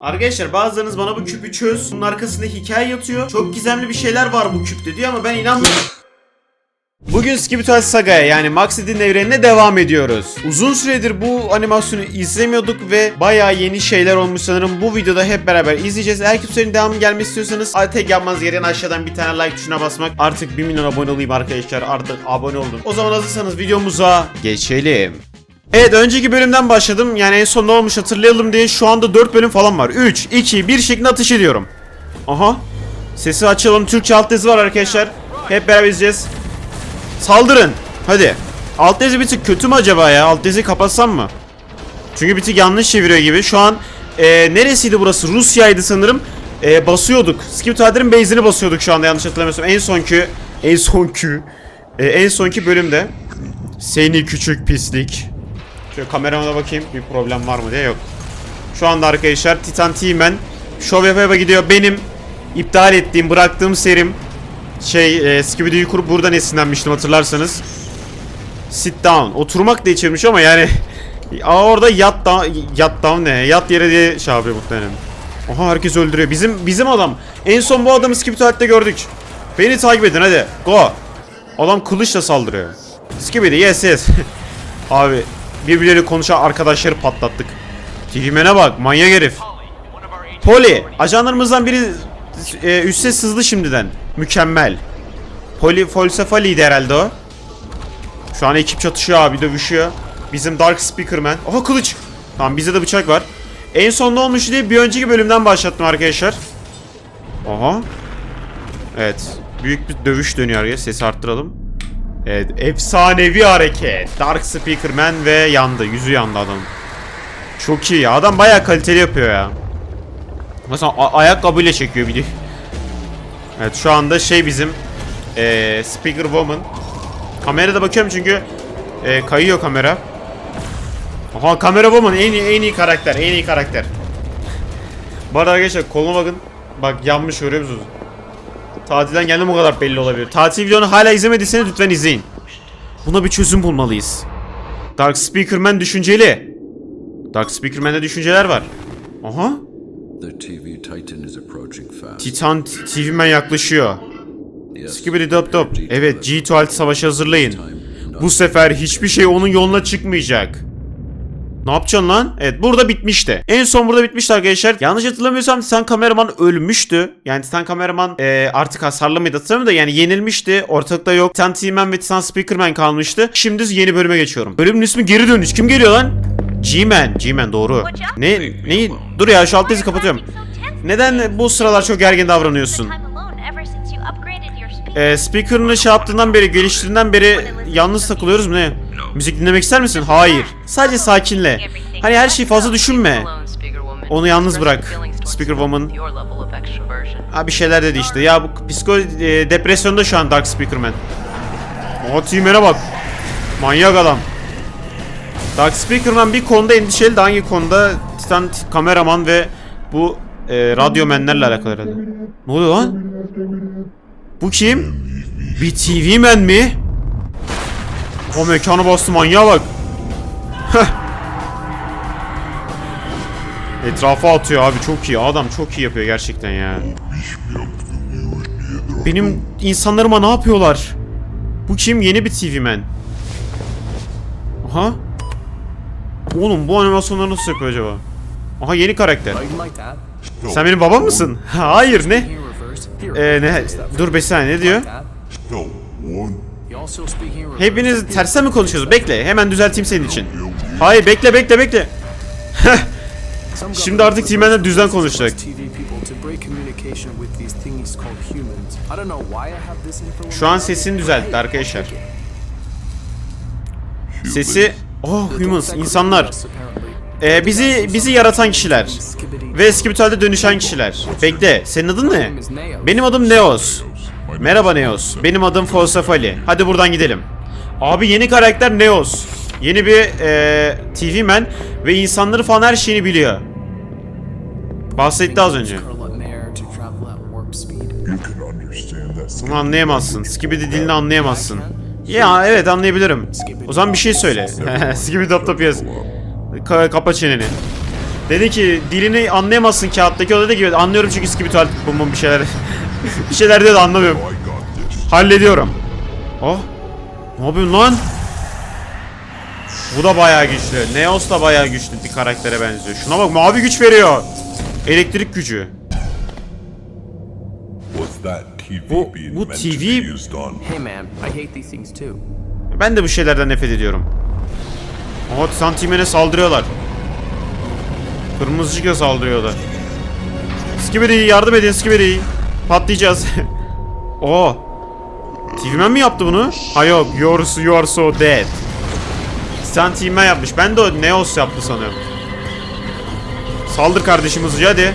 Arkadaşlar bazılarınız bana bu küpü çöz. Bunun arkasında hikaye yatıyor. Çok gizemli bir şeyler var bu küpte diyor ama ben inanmıyorum. Bugün Skibitual Saga'ya yani Maxid'in evrenine devam ediyoruz. Uzun süredir bu animasyonu izlemiyorduk ve bayağı yeni şeyler olmuş sanırım. Bu videoda hep beraber izleyeceğiz. Eğer ki bu serinin devamı gelmek istiyorsanız tek yapmanız gereken aşağıdan bir tane like tuşuna basmak. Artık 1 milyon abone olayım arkadaşlar. Artık abone oldum. O zaman hazırsanız videomuza geçelim. Evet önceki bölümden başladım. Yani en son ne olmuş hatırlayalım diye şu anda 4 bölüm falan var. 3, 2, 1 şeklinde ateş ediyorum. Aha. Sesi açalım. Türkçe alt yazı var arkadaşlar. Hep beraber izleyeceğiz. Saldırın. Hadi. Alt yazı bir tık kötü mü acaba ya? Alt yazıyı kapatsam mı? Çünkü bir tık yanlış çeviriyor gibi. Şu an e, neresiydi burası? Rusya'ydı sanırım. E, basıyorduk. Skip Tadir'in base'ini basıyorduk şu anda yanlış hatırlamıyorsam. En sonki en sonki e, en sonki bölümde. Seni küçük pislik. Şöyle kameramda bakayım bir problem var mı diye yok. Şu anda arkadaşlar Titan T-Man şov yapa yapa gidiyor. Benim iptal ettiğim, bıraktığım serim şey e, Scooby-Doo'yu kurup buradan esinlenmiştim hatırlarsanız. Sit down. Oturmak diye çevirmiş ama yani Aa, orada yat down, yat down ne? Yat yere diye şey yapıyor muhtemelen. Aha herkes öldürüyor. Bizim bizim adam. En son bu adamı Skip Tuvalet'te gördük. Beni takip edin hadi. Go. Adam kılıçla saldırıyor. Skibidi yes yes. Abi birbirleriyle konuşan arkadaşları patlattık. Tigimene bak manyak herif. Poli ajanlarımızdan biri e, üste sızdı şimdiden. Mükemmel. Poli Folsefali'ydi herhalde o. Şu an ekip çatışıyor abi dövüşüyor. Bizim Dark Speakerman. Aha kılıç. Tamam bizde de bıçak var. En son ne olmuş diye bir önceki bölümden başlattım arkadaşlar. Aha. Evet. Büyük bir dövüş dönüyor ya. Sesi arttıralım. Evet. Efsanevi hareket. Dark Speakerman ve yandı. Yüzü yandı adamın. Çok iyi ya. Adam bayağı kaliteli yapıyor ya. Mesela ayakkabıyla çekiyor video. Evet şu anda şey bizim eee Speaker Woman. Kamerada bakıyorum çünkü eee, kayıyor kamera. Aha kamera woman en iyi en iyi karakter en iyi karakter. Bu arada arkadaşlar koluma bakın. Bak yanmış görüyor musunuz? Tatilden geldim o kadar belli olabilir. Tatil videonu hala izlemediyseniz lütfen izleyin. Buna bir çözüm bulmalıyız. Dark Speakerman düşünceli. Dark Speakerman'de düşünceler var. Aha. The TV Titan is approaching fast. Titan TV Man yaklaşıyor. Skibidi dop dop. Evet G tuvalet savaşı hazırlayın. Bu sefer hiçbir şey onun yoluna çıkmayacak. Ne yapacaksın lan? Evet burada bitmişti. En son burada bitmişti arkadaşlar. Yanlış hatırlamıyorsam Titan kameraman ölmüştü. Yani Titan kameraman e, artık hasarlı mıydı hatırlamıyorum da yani yenilmişti. Ortalıkta yok. Titan T-Man ve Titan Speakerman kalmıştı. Şimdi yeni bölüme geçiyorum. Bölümün ismi geri dönüş. Kim geliyor lan? G-Man. G-Man doğru. Ne? Neyi? Dur ya şu alt kapatıyorum. Neden bu sıralar çok gergin davranıyorsun? Ee, speaker'ını şey yaptığından beri, geliştirdiğinden beri yalnız takılıyoruz mu ne? Müzik dinlemek ister misin? Hayır. Sadece sakinle. Hani her şeyi fazla düşünme. Onu yalnız bırak. Speaker Woman. Ha bir şeyler dedi işte. Ya bu psiko e, depresyonda şu an Dark Speakerman. O team'e bak. Manyak adam. Dark Speakerman bir konuda endişeli de hangi konuda Titan kameraman ve bu e, radyomenlerle alakalı herhalde. Ne oluyor lan? Bu kim? Bir TV man mi? O mekanı bastı manyağa bak. Heh. Etrafa atıyor abi çok iyi adam çok iyi yapıyor gerçekten ya. Benim insanlarıma ne yapıyorlar? Bu kim? Yeni bir TV man. Aha. Oğlum bu animasyonları nasıl yapıyor acaba? Aha yeni karakter. Sen benim babam mısın? Hayır ne? Ee, ne? Dur bir saniye ne diyor? Hepiniz tersten mi konuşuyorsunuz? Bekle hemen düzelteyim senin için. Hayır bekle bekle bekle. Şimdi artık T-Man'le düzden konuşacak. Şu an sesini düzeltti arkadaşlar. Sesi Oh humans insanlar. Ee, bizi bizi yaratan kişiler ve bir dönüşen kişiler. Bekle, senin adın ne? Benim adım Neos. Merhaba Neos. Benim adım Fosafali. Hadi buradan gidelim. Abi yeni karakter Neos. Yeni bir e, TV man ve insanları falan her şeyini biliyor. Bahsetti az önce. Bunu anlayamazsın. Skibidi dilini anlayamazsın. Ya evet anlayabilirim. O zaman bir şey söyle. Skibidi dop dop yaz. Ka- kapa çeneni. Dedi ki dilini anlayamazsın kağıttaki o dedi ki anlıyorum çünkü skibidi tuvalet bum bum bir şeyler. bir şeyler da anlamıyorum. Hallediyorum. Oh. Ne yapıyorsun lan? Bu da bayağı güçlü. Neos da bayağı güçlü bir karaktere benziyor. Şuna bak mavi güç veriyor. Elektrik gücü. Was that TV Bu- being bu TV? Hey man, I hate these things too. Ben de bu şeylerden nefret ediyorum. Ama Santimen'e saldırıyorlar. Kırmızıcıkla saldırıyorlar. Skibidi yardım edin Skibidi. Patlayacağız. Oo. TV-Man mi yaptı bunu? Ha yok. You're, you are so dead. Santimen yapmış. Ben de o Neos yaptı sanıyorum. Saldır kardeşim hızlıca hadi.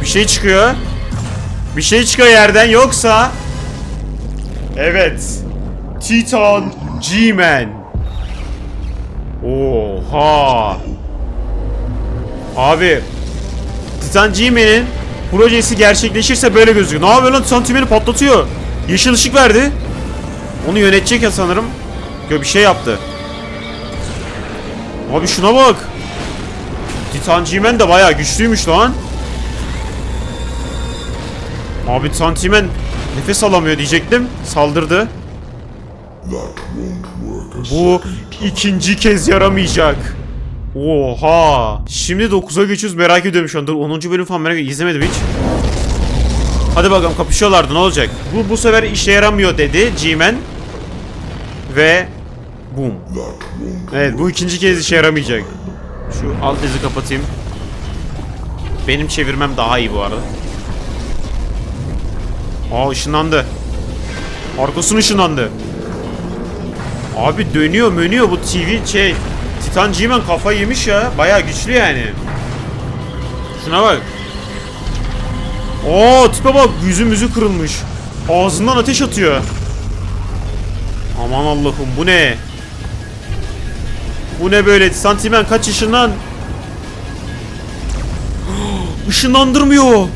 Bir şey çıkıyor. Bir şey çıkıyor yerden yoksa... Evet. Titan G-Man. Oha. Abi. Titan G-Man'in projesi gerçekleşirse böyle gözüküyor. Ne yapıyor lan? Titan G-Man'i patlatıyor. Yeşil ışık verdi. Onu yönetecek ya sanırım. Yo bir şey yaptı. Abi şuna bak. Titan G-Man de bayağı güçlüymüş lan. Abi Titan G-Man nefes alamıyor diyecektim. Saldırdı. Bu ikinci kez yaramayacak. Oha. Şimdi 9'a geçiyoruz merak ediyorum şu anda. 10. bölüm falan merak ediyorum. İzlemedim hiç. Hadi bakalım kapışıyorlardı ne olacak? Bu bu sefer işe yaramıyor dedi G-Man. Ve boom. Evet bu ikinci kez işe yaramayacak. Şu alt izi kapatayım. Benim çevirmem daha iyi bu arada. Aa ışınlandı. Arkasını ışınlandı. Abi dönüyor mönüyor bu TV şey Titan G-Man kafa yemiş ya. Bayağı güçlü yani. Şuna bak. Oo tipe bak yüzü müzü kırılmış. Ağzından ateş atıyor. Aman Allah'ım bu ne? Bu ne böyle? G-Man kaç ışından? Işınlandırmıyor.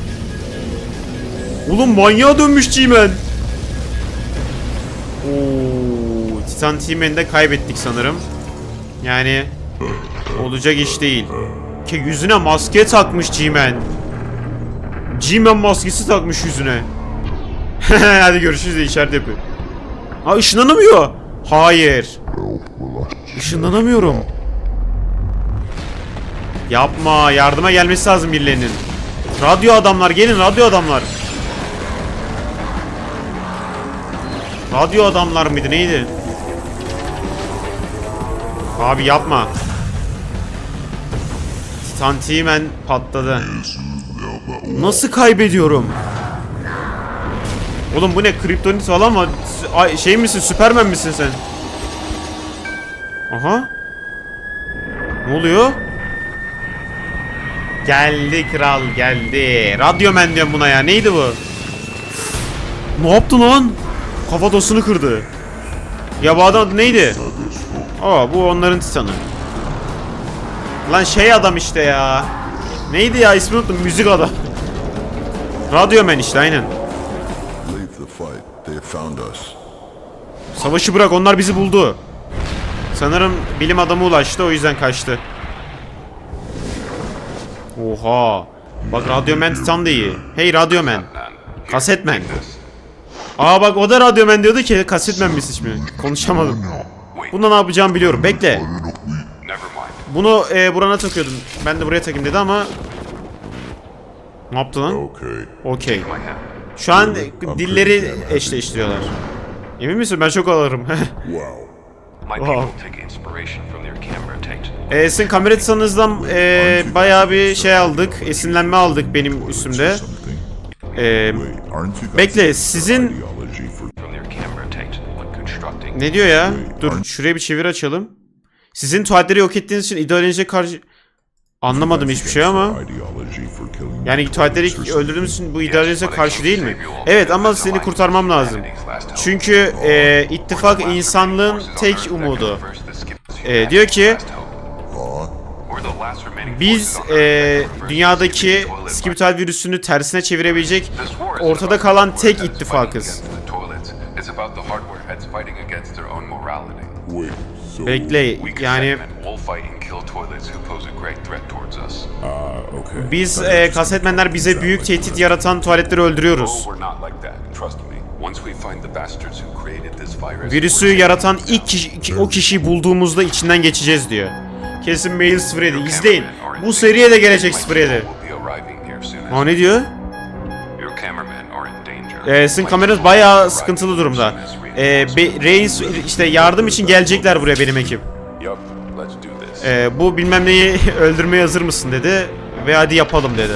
Oğlum manyağa dönmüş G-Man. Oo, Titan T-Man'i de kaybettik sanırım. Yani olacak iş değil. Ki yüzüne maske takmış G-Man. G-Man maskesi takmış yüzüne. Hadi görüşürüz de işaret yapıyor. Ha ışınlanamıyor. Hayır. Işınlanamıyorum. Yapma. Yardıma gelmesi lazım birilerinin. Radyo adamlar gelin radyo adamlar. Radyo adamlar mıydı neydi? Abi yapma. Titan T-Man patladı. Nasıl kaybediyorum? Oğlum bu ne? Kriptonit falan mı? Ay, şey misin? Süpermen misin sen? Aha. Ne oluyor? Geldi kral geldi. Radyomen diyorum buna ya. Neydi bu? Ne yaptı lan? Kafatosunu kırdı. Ya bu adam neydi? Aa bu onların titanı. Lan şey adam işte ya. Neydi ya ismini unuttum. Müzik adam. Radyomen işte aynen. Savaşı bırak onlar bizi buldu. Sanırım bilim adamı ulaştı o yüzden kaçtı. Oha. Bak Radyomen Titan da iyi. Hey Radyomen. Kasetmen. Aa bak o da Radyomen diyordu ki kasetmen misin şimdi? Konuşamadım. Bunda ne yapacağımı biliyorum. Bekle. Bunu e, burana takıyordum. Ben de buraya takayım dedi ama... Ne yaptı lan? Okay. Okey. Şu an dilleri eşleştiriyorlar. Emin misin? Ben çok alırım. Wow. My Wow. people take inspiration from their camera tapes. e, sizin kamera titanınızdan e, bayağı bir şey aldık. Esinlenme aldık benim üstümde. E, guys bekle sizin... Ne diyor ya? Dur şuraya bir çevir açalım. Sizin tuvaletleri yok ettiğiniz için ideolojiye karşı... Anlamadım hiçbir şey ama... Yani tuvaletleri öldürdüğümüz için bu ideolojiye karşı değil mi? Evet ama seni kurtarmam lazım. Çünkü e, ittifak insanlığın tek umudu. E, diyor ki biz e, dünyadaki skibitaal virüsünü tersine çevirebilecek ortada kalan tek ittifakız. Ah, okay. Biz e, kasetmenler bize büyük tehdit yaratan tuvaletleri öldürüyoruz. Virüsü yaratan ilk kişi, ki- o kişiyi bulduğumuzda içinden geçeceğiz diyor. Kesin Mail 07. İzleyin. Bu seriye de gelecek 07. will be arriving here soon. Aa ne diyor? Ee, sizin kameranız bayağı sıkıntılı durumda. Ee, be- reis işte yardım için gelecekler buraya benim ekip. Ee, bu bilmem neyi öldürmeye hazır mısın dedi. Ve hadi yapalım dedi.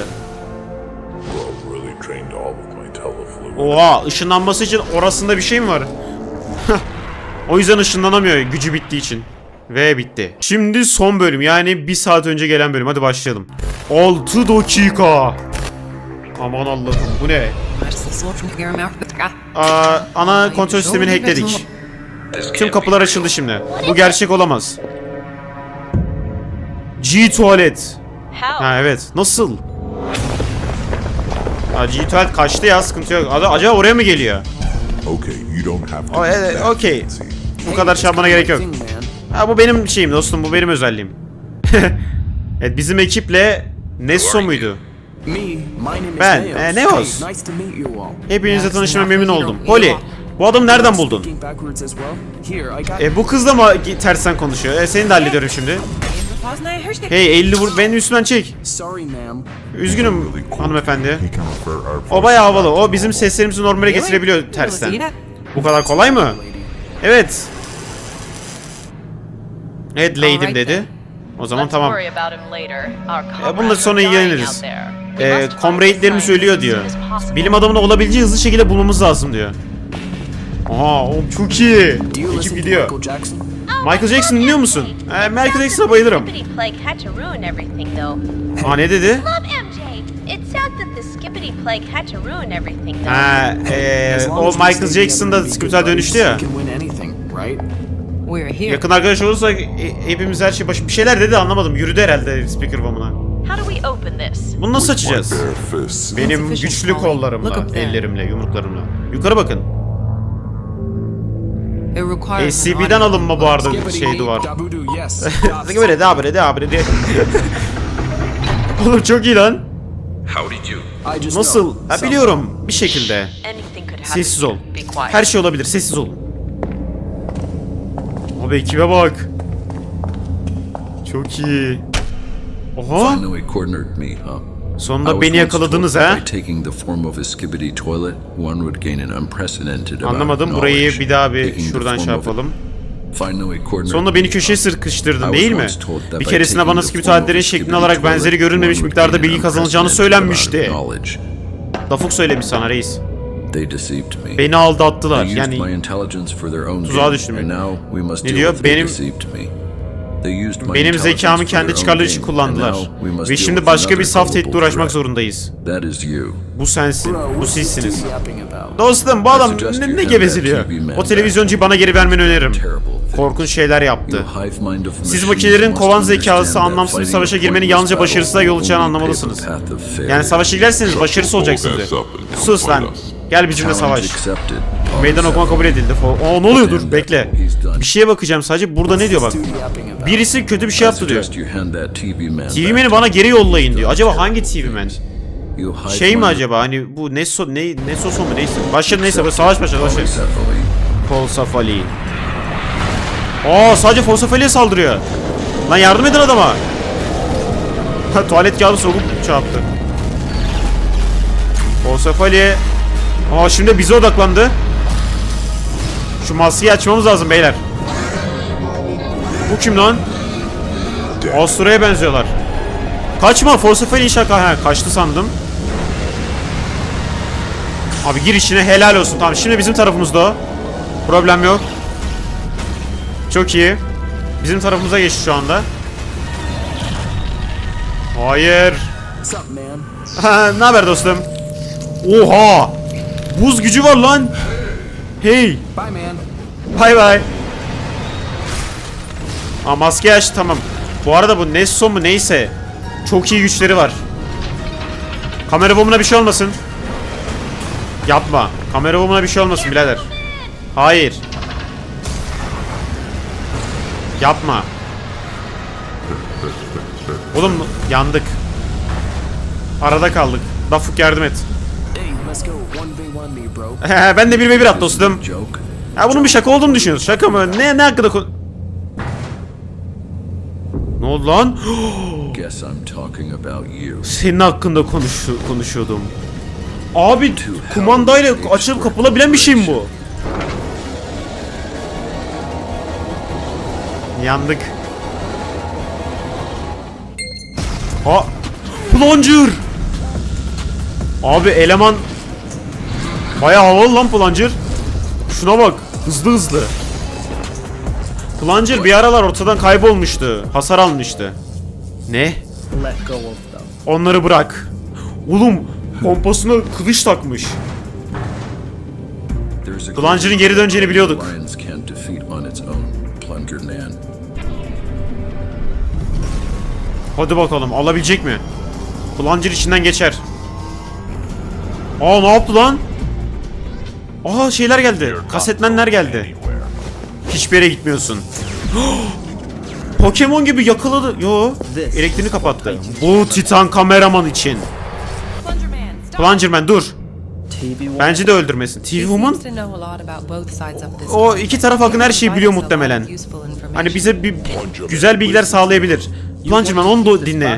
Oha ışınlanması için orasında bir şey mi var? o yüzden ışınlanamıyor gücü bittiği için. Ve bitti. Şimdi son bölüm yani bir saat önce gelen bölüm. Hadi başlayalım. 6 dakika. Aman Allah'ım bu ne? Aa, ana kontrol sistemini hackledik. Tüm kapılar açıldı şimdi. Bu gerçek olamaz. G tuvalet. Ha evet. Nasıl? Ha, G tuvalet kaçtı ya sıkıntı yok. Acaba oraya mı geliyor? Okay, you don't have to O, be evet, that okey. Bu kadar yapmana gerek yok. Ha bu benim şeyim dostum bu benim özelliğim. evet bizim ekiple Nesso muydu? Me, my name is Ben, e, Nails. Hey, nice to meet you all. Hepinizle tanıştığıma memnun oldum. Poli, bu adamı nereden buldun? E bu kız da mı tersten konuşuyor? E seni de hallediyorum şimdi. Hey 50 vur benim üstümden çek. Sorry, ma'am. Üzgünüm hanımefendi. O bayağı havalı. O bizim seslerimizi normale getirebiliyor tersten. Bu kadar kolay mı? Evet. Evet lady'm dedi. O zaman tamam. E, bununla sonra ilgileniriz. E, comrade'lerimiz ölüyor diyor. Bilim adamını olabildiği hızlı şekilde bulmamız lazım diyor. Aha oğlum çok iyi. Ekip gidiyor. Michael Jackson? Dinliyor musun? E, Michael Jackson'a bayılırım. Aa ne dedi? Ha, e, o Michael stay Jackson da together and be Script'e good dönüştü ya. Yakın arkadaş olursak e, hepimiz her şey başı bir şeyler dedi anlamadım. Yürüdü herhalde speaker bomb'una. Bunu nasıl açacağız? bare fists. Benim güçlü Look kollarımla, up there. ellerimle, yumruklarımla. Yukarı bakın. SCP'den alınma bu arada şey duvar. Böyle de abire de abire de. Oğlum çok iyi lan. Nasıl? Ha, biliyorum bir şekilde. Sessiz ol. Her şey olabilir. Sessiz ol. Abi ekibe bak. Çok iyi. Finally cornered me, huh? I Sonunda beni yakaladınız ha. Anlamadım. Burayı bir daha bir şuradan şey yapalım. Sonunda beni köşeye sıkıştırdın değil mi? Bir keresinde bana skibidi form of a tuvaletlerin şeklini alarak benzeri would miktarda bilgi an kazanılacağını söylenmişti. Dafuk söylemiş sana reis. Beni aldattılar. Yani tuzağa düştüm. Ne diyor? Benim- benim zekamı kendi çıkarları için kullandılar. now we must Ve şimdi başka bir saf tehdit global uğraşmak zorundayız. That is you. Bu sensin. Bu sizsiniz. Dostum bu adam ne, you ne man O televizyoncuyu bana geri vermeni öneririm. Korkunç şeyler yaptı. Siz makinelerin kovan zekası anlamsız bir savaşa girmenin yalnızca başarısızlığa yol açacağını anlamalısınız. Yani savaşa girerseniz başarısız olacaksınız. Sus lan. Gel bizimle savaş. Meydan okuma kabul edildi. Aa ne oluyor dur bekle. Bir şeye bakacağım sadece burada ne diyor bak. Birisi kötü bir şey yaptı diyor. TV man'i bana geri yollayın diyor. Acaba hangi TV man? Şey mi acaba hani bu Neso ne Nesoso mu neyse. Başladı neyse bu savaş başladı başladı. Polycephaly. Folsafali. Aa sadece Folsafali'ye saldırıyor. Lan yardım edin adama. Tuvalet kağıdı sokup çarptı. Folsafali. Aa şimdi bize odaklandı. Şu maskeyi açmamız lazım beyler. Bu kim lan? Avusturya'ya benziyorlar. Kaçma Forsafali şaka. Ha, kaçtı sandım. Abi gir içine helal olsun. Tamam şimdi bizim tarafımızda o. Problem yok. Çok iyi. Bizim tarafımıza geçti şu anda. Hayır. Ne haber dostum? Oha! Buz gücü var lan. Hey, Bye, man. bay bay. Aa maske aç tamam. Bu arada bu Nesso mu neyse çok iyi güçleri var. Kamera bombuna bir şey olmasın. Yapma. Kamera bombuna bir şey olmasın birader. Hayır. Yapma. Oğlum yandık. Arada kaldık. Dafuk yardım et. ben de bir ve bir at dostum. Ha bunun bir şaka olduğunu düşünüyorsun. Şaka mı? Ne ne hakkında konu... Ne oldu lan? Senin hakkında konuş konuşuyordum. Abi kumandayla açılıp kapılabilen bir şey mi bu? Yandık. Ha! Plunger! Abi eleman Bayağı havalı lan Plunger. Şuna bak. Hızlı hızlı. Plunger bir aralar ortadan kaybolmuştu. Hasar almıştı. Ne? Let go of them. Onları bırak. Oğlum pompasına kılıç takmış. Plunger'ın geri döneceğini biliyorduk. Hadi bakalım alabilecek mi? Plunger içinden geçer. Aa ne yaptı lan? Aa şeyler geldi. Kasetmenler geldi. Hiçbir yere gitmiyorsun. Pokemon gibi yakaladı. Yo, elektriğini kapattı. Bu Titan kameraman için. Plungerman dur. Bence de öldürmesin. TV Woman O iki taraf hakkında her şeyi biliyor muhtemelen. Hani bize bir güzel bilgiler sağlayabilir. Plungerman onu da dinle.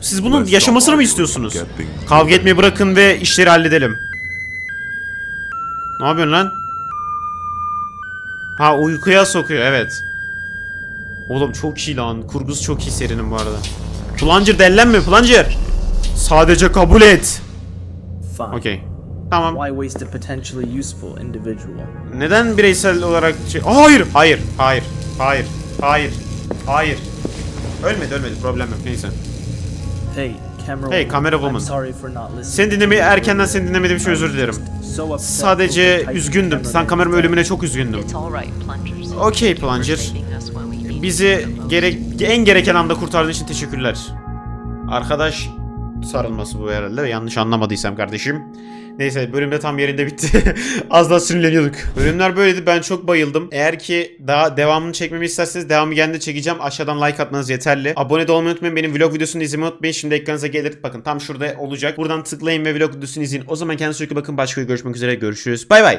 Siz bunun yaşamasını mı istiyorsunuz? Kavga etmeyi bırakın ve işleri halledelim. Ne yapıyorsun lan? Ha uykuya sokuyor evet. Oğlum çok iyi lan. Kurgusu çok iyi serinin bu arada. Plunger dellenme Plunger. Sadece kabul et. Okey. Tamam. Neden bireysel olarak şey... Hayır, hayır, hayır, hayır, hayır, hayır. Ölmedi, ölmedi. Problem yok. Neyse. Hey. Hey, camera woman. I'm sorry for not listening. Seni dinlemeyi erkenden seni dinlemediğim için özür dilerim. Sadece üzgündüm. Sen kameramın ölümüne çok üzgündüm. Okey Okey Plunger. Bizi gerek en gereken anda kurtardığın için teşekkürler. Arkadaş sarılması bu herhalde. Yanlış anlamadıysam kardeşim. Neyse bölümde tam yerinde bitti. Az daha sinirleniyorduk. Bölümler böyleydi. Ben çok bayıldım. Eğer ki daha devamını çekmemi isterseniz devamı geldiğinde çekeceğim. Aşağıdan like atmanız yeterli. Abone de olmayı unutmayın. Benim vlog videosunu izlemeyi unutmayın. Şimdi ekranınıza gelir. Bakın tam şurada olacak. Buradan tıklayın ve vlog videosunu izleyin. O zaman kendinize çok iyi bakın. Başka bir görüşmek üzere. Görüşürüz. Bay bay.